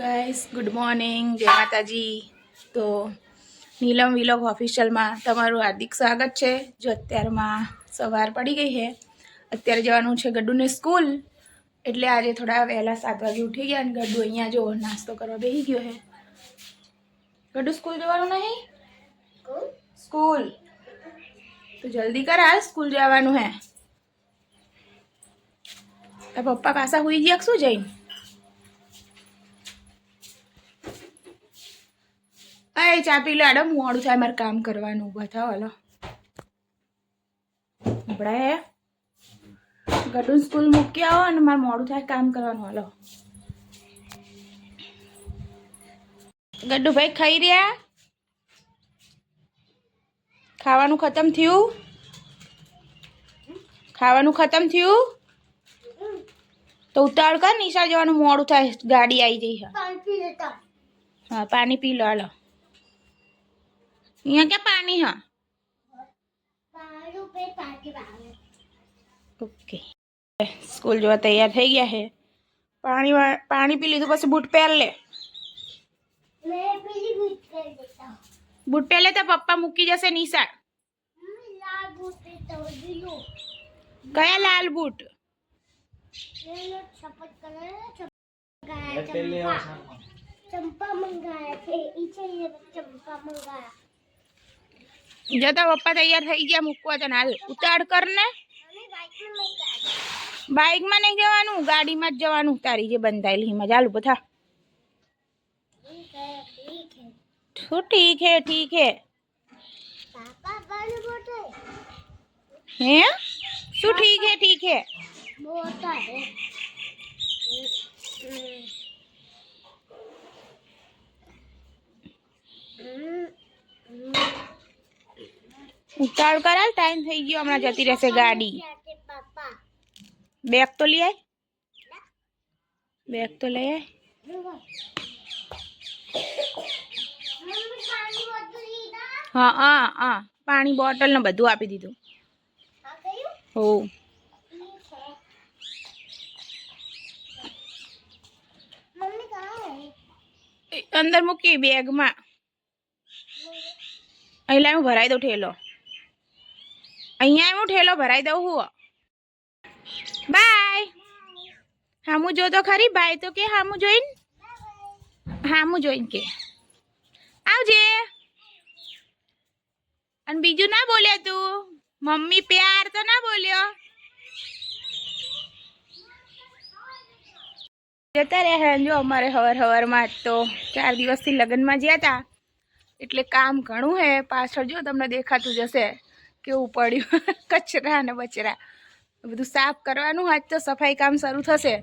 Guys good morning જય માતાજી. તો નીલમ વિલોગ ઓફિશિયલમાં તમારું હાર્દિક સ્વાગત છે. જો અત્યારમાં સવાર પડી ગઈ છે. અત્યારે જવાનું છે ગડ્ડુને સ્કૂલ. એટલે આજે થોડા વહેલા સાત વાગે ઉઠી ગયા અને ગડ્ડુ અહીંયા જો નાસ્તો કરવા બેસી ગયો છે. ગડ્ડુ સ્કૂલ જવાનું નહીં? સ્કૂલ. તો જલ્દી કર, હાલ સ્કૂલ જવાનું હે પપ્પા પાછા હુઈ ગયા શું જઈને? અય ચા પી લો. આડો મોડું થાય મારે કામ કરવાનું. ઊભા થાવ હલો હમણાં ગડું સ્કૂલ મૂકી આવો અને મારે મોડું થાય કામ કરવાનું. હલો. ગડુભાઈ ભાઈ ખાઈ રહ્યા? ખાવાનું ખતમ થયું? ખાવાનું ખતમ થયું? તો ઉતાવળ કર નિશાળ જવાનું મોડું થાય. ગાડી આવી જઈ હા પાણી પી લો હાલો. અહીંયા ક્યાં પાણી હા ઓકે સ્કૂલ જવા તૈયાર થઈ ગયા છે પાણી વા- પાણી પી લીધું પછી બૂટ પહેર લે બૂટ પહેર લે તો પપ્પા મૂકી જશે નિશાળ કયા લાલ બૂટ ચંપા મંગાયા છે ઈ છે ચંપા મંગાયા જતા પપ્પા તૈયાર થઈ ગયા મૂકવા તને હાલ ઉતાળ કર ને અમે બાઈકમાં મંગાયા બાઇકમાં નહીં જવાનું ગાડીમાં જ જવાનું તારી જે બંધાયેલી હિમાં ચાલુ બધા ઠીક है ठीक है શું ઠીક હે ઠીક હે पापा पानी बोतल હે શું ઠીક હે ઠીક હે बोतल है उतार कर टाइम थी गो हमें जती रह गाड़ी बैग तो लिया बैग तो ले आए हाँ हाँ हाँ पानी बॉटल ने बधु आप दीद हो अंदर मुकी बेग में अ भराई दो ठेलो અહીંયા હું ઠેલો ભરાઈ દઉં હું બાય. હામું જો તો ખરી, બાય તો કે હામું જોઈને? હામું જોઈને કે. આવજે. અને બીજું ના બોલ્યા તું? મમ્મી પ્યાર તો ના બોલ્યો? જતા રહ્યા જો અમારે હવાર હવારમાં તો ચાર દિવસથી લગ્નમાં જ્યાં હતા. એટલે કામ ઘણું હે, પાછળ જો તમને દેખાતું જશે. કેવું પડ્યું? કચરા ને બચરા. બધું સાફ કરવાનું, આજ તો સફાઈ કામ શરૂ થશે.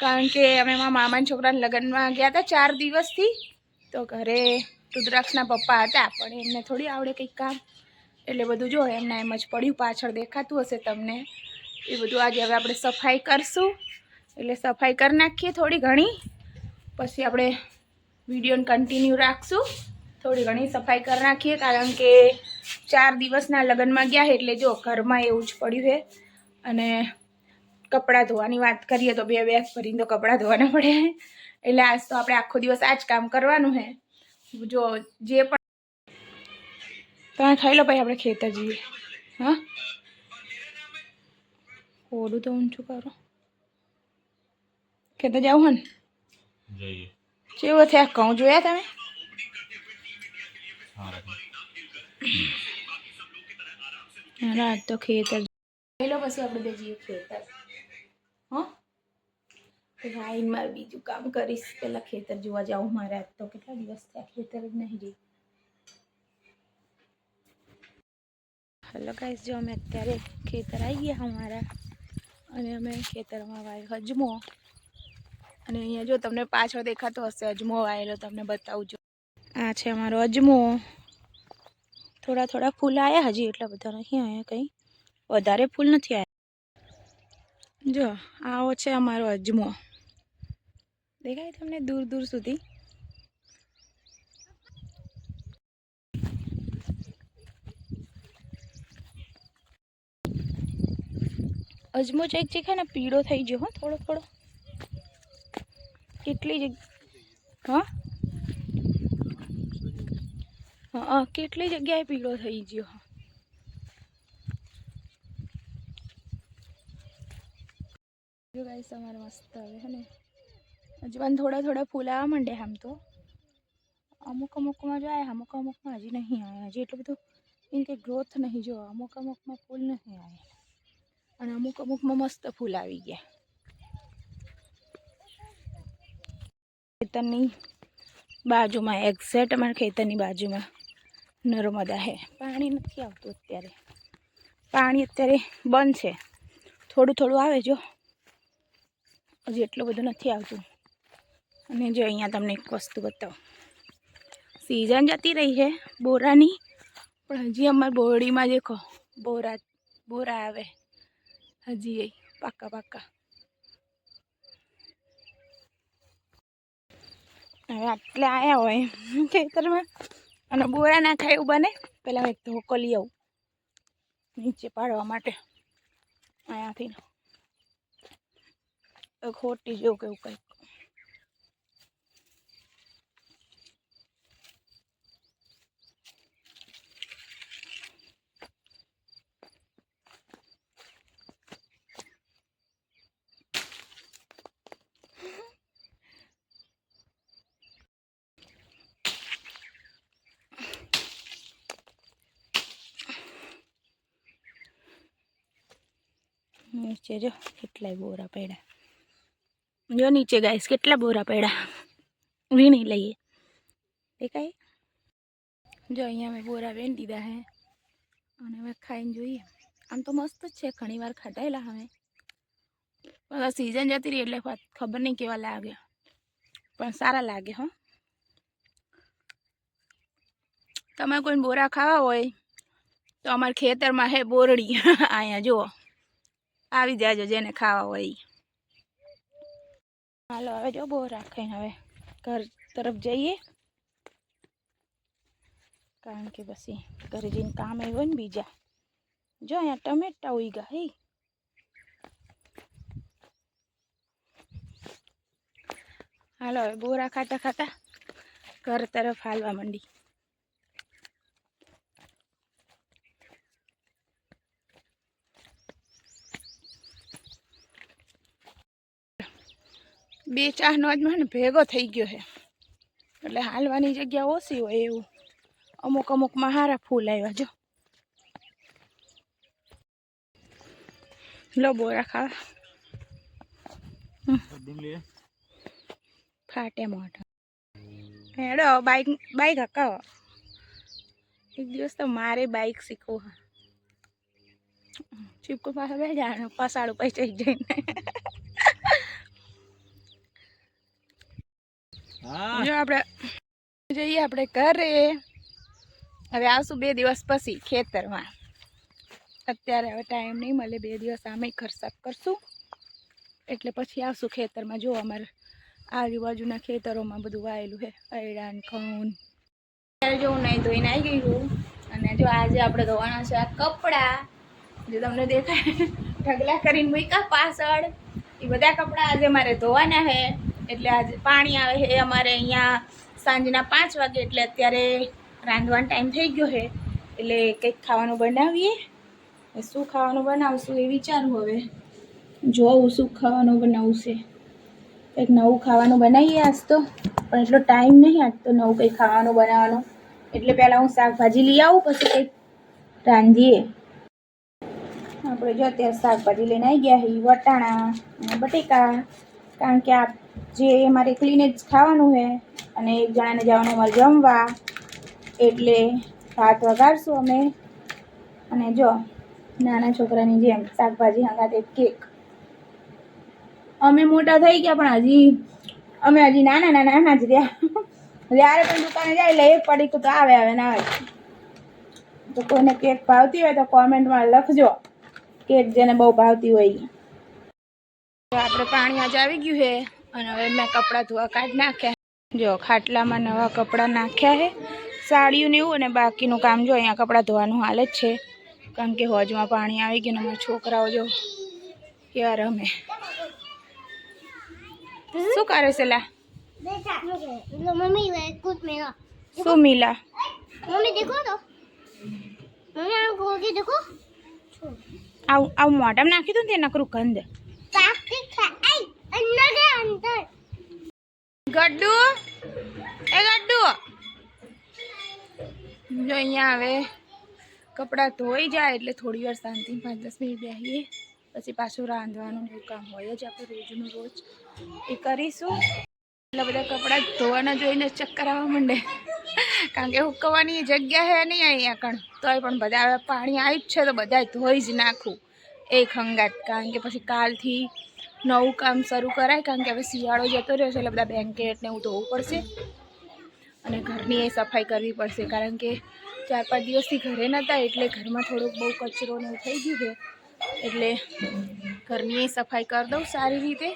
કારણ કે અમે મારા મામાના છોકરાના લગ્નમાં ગયા હતા ચાર દિવસથી. તો ઘરે રુદ્રાક્ષના પપ્પા હતા, પણ એમને થોડી આવડે કંઈક કામ. એટલે બધું જો એમને એમ જ પડ્યું, પાછળ દેખાતું હશે તમને. એ બધું આજે હવે આપણે સફાઈ કરશું. એટલે સફાઈ કરી નાખીએ થોડી ઘણી. પછી આપણે વિડીયોને કન્ટિન્યુ રાખશું. થોડી ઘણી સફાઈ કરી નાખીએ, કારણ કે ચાર દિવસના લગ્નમાં ગયા એટલે જો ઘરમાં એવું જ પડ્યું છે. અને કપડાં ધોવાની વાત કરીએ તો બે બેગ ભરીને તો કપડાં ધોવાના પડે. એટલે આજ તો આપણે આખો દિવસ આ જ કામ કરવાનું છે. જો જે પણ તમે ખાઈ લો ભાઈ આપણે ખેતર જઈએ. હા? ઓલું તો ઊંચું કરો. ખેતર જાવ હોય ને? કેવો થયા? કહું જોયા તમે? રાત તો ખેતર પેલો પછી આપણે બે જઈએ ખેતર હો ભાઈ મારે બીજું કામ કરીશ પેલા ખેતર જોવા જાઉં મારે આજ તો કેટલા દિવસ થયા ખેતર જ નહીં જઈ હલો ગાઈસ જો અમે અત્યારે ખેતર આવી ગયા અમારા અને અમે ખેતરમાં વાવ્યો અજમો અને અહીંયા જો તમને પાછળ દેખાતો હશે અજમો વાયેલો તમને બતાવું છું આ છે અમારો અજમો થોડા થોડા ફૂલ આવ્યા હજી, એટલા બધા નથી આવ્યા કંઈ. વધારે ફૂલ નથી આવ્યા જો, આવો છે અમારો અજમો. દેખાય તમને દૂર દૂર સુધી? અજમો ચેક છે ને, પીળો થઈ ગયો હો થોડો થોડો. કેટલી જગ્યા હા? હા, કેટલી જગ્યાએ પીળો થઈ ગયો. જો ગાઈસ અમારે મસ્ત આવે હે ને. હજી પણ થોડા થોડા ફૂલ આવવા માંડે આમ તો. અમુક અમુકમાં જાય અમુક અમુકમાં હજી નહીં આવે હજી એટલું બધું એમ કે ગ્રોથ નહીં જો, અમુક અમુકમાં ફૂલ નહીં આવે અને અમુક અમુકમાં મસ્ત ફૂલ આવી ગયા. ખેતરની બાજુમાં એક્ઝેક્ટ અમારા ખેતરની બાજુમાં. નર્મદા છે પાણી નથી આવતું અત્યારે. પાણી અત્યારે બંધ છે. થોડું થોડું આવે જો. હજી એટલું બધું નથી આવતું. અને જો અહીંયા તમને એક વસ્તુ બતાવું. સિઝન જતી રહી છે બોરાની. પણ હજી અમારી બોરડીમાં દેખો, બોરા બોરા આવે. હજી એ પાકા પાકા. હવે આટલે આવ્યા હોય ખેતરમાં. અને બોરા ના ખાય એવું બને. પહેલાં એક ધોકો લઈ આવું. નીચે પાડવા માટે. અહીંયાથી. ખોટી જેવું કેવું કંઈક. નીચે જો કેટલાય બોરા પડ્યા જો નીચે ગાઈસ કેટલા બોરા પડ્યા વીણી લઈએ દેખાય જો અહીંયા મેં બોરા વીણી દીધા હે અને હવે ખાઈને જોઈએ આમ તો મસ્ત જ છે ઘણી વાર ખાધાયેલા હવે પણ સિઝન જતી રહી એટલે ખ- ખબર નહીં કેવા લાગે પણ સારા લાગે હો તમે કોઈ બોરા ખાવા હોય તો અમારા ખેતરમાં હે બોરડી અહીંયા જુઓ આવી જાજો જેને ખાવા હોય હાલો, હવે જો બહુ રાખીને હવે ઘર તરફ જઈએ. કારણ કે પછી ઘરે જઈને કામ આવ્યું ને બીજા. જો અહીંયા ટમેટા ઉગ્યા હે. હાલો, હવે બોરા ખાતા ખાતા ઘર તરફ હાલવા માંડી. બે ચારનો જ મને ભેગો થઈ ગયો છે એટલે હાલવાની જગ્યા ઓછી હોય એવું. અમુક અમુકમાં હારા ફૂલ આવ્યા જો. લો બોરા ખાવા. ફાટે મોઢા. હેડો, બાઈક બાઈક હકાવો. એક દિવસ તો મારે બાઈક શીખવું હા. ચીપકુ પાસે બે જાણે પસાડું પૈસા જઈને. આપણે ઘરે. હવે આવશું બે દિવસ પછી ખેતરમાં. અત્યારે હવે ટાઈમ નહીં મળે, બે દિવસ આમે સાફ કરશું. એટલે પછી આવશું ખેતરમાં જો અમારે આજુબાજુના ખેતરોમાં બધું વાયેલું છે, અયડા ને ઘઉં અત્યારે જો નહીં ધોઈને આવી ગયું અને જો આજે આપણે ધોવાના છે આ કપડાં. જે તમને દેખાય, ઢગલા કરીને મૂક્યા પાછળ. એ બધા કપડાં આજે મારે ધોવાના છે એટલે આજે પાણી આવે છે અમારે અહીંયા સાંજના પાંચ વાગે, એટલે અત્યારે રાંધવાનો ટાઈમ થઈ ગયો છે એટલે કંઈક ખાવાનું બનાવીએ. શું ખાવાનું બનાવશું એ વિચારું હવે. જોઉં શું ખાવાનું બનાવું છે કંઈક નવું ખાવાનું બનાવીએ આજ તો, પણ એટલો ટાઈમ નહીં આજ નવું કંઈક ખાવાનું બનાવવાનું. એટલે પહેલાં હું શાકભાજી લઈ આવું, પછી કંઈક રાંધીએ. આપણે જો અત્યારે શાકભાજી લઈને આવી ગયા છીએ વટાણા અને બટેકા. કારણ કે આ જે મારે એકલીને જ ખાવાનું છે અને એક જણાને જવાનું અમારે જમવા. એટલે ભાત વગાડશું અમે. અને જો, નાના છોકરાની જેમ શાકભાજી હંગાતે કેક અમે મોટા થઈ ગયા પણ હજી, અમે હજી નાના નાના નાના જ રહ્યા. જ્યારે પણ દુકાને જાય એટલે એક પડીક તો આવે આવે ના આવે. તો કોઈને કેક ભાવતી હોય તો કોમેન્ટમાં લખજો. केट जेने बहु भावती हो कपड़ा धोवा काट नाख्या जो खाटला में नवा कपड़ा नाख्या है साड़ियों ने बाकी काम जो अँ कपड़ा धोवा हाल है कारण के हौज में पा आ गए मैं छोकरा जो यार अमे शू करे से मम्मी देखो तो देखो આવું આવું મોઢામાં નાખી દઉં ને તે નકરું ગંધ. ગડ્ડુ? એ ગડ્ડુ? જો અહીંયા આવે કપડાં ધોઈ જાય એટલે થોડી વાર શાંતિ પાંચ દસ મિનિટ બેસીએ પછી પાછું રાંધવાનું એવું કામ હોય જ આપણે રોજનું રોજ. એ કરીશું. એટલે બધા કપડાં ધોવાના જોઈને ચક્કર આવવા માંડે. કારણ કે હુકવવાની જગ્યા હે નહીં અહીંયા કણ તોય પણ બધા હવે પાણી આવી જ છે તો બધા ધોઈ જ નાખું. એક હંગાત. કારણ કે પછી કાલથી નવું કામ શરૂ કરાય. કારણ કે હવે શિયાળો જતો રહ્યો છે એટલે બધા બેન્કેટ ને એવું ધોવું પડશે. અને ઘરની એ સફાઈ કરવી પડશે. કારણ કે ચાર પાંચ દિવસથી ઘરે નહોતા એટલે ઘરમાં થોડુંક બહુ કચરો ને થઈ ગયું છે. એટલે ઘરની સફાઈ કરી દઉં સારી રીતે.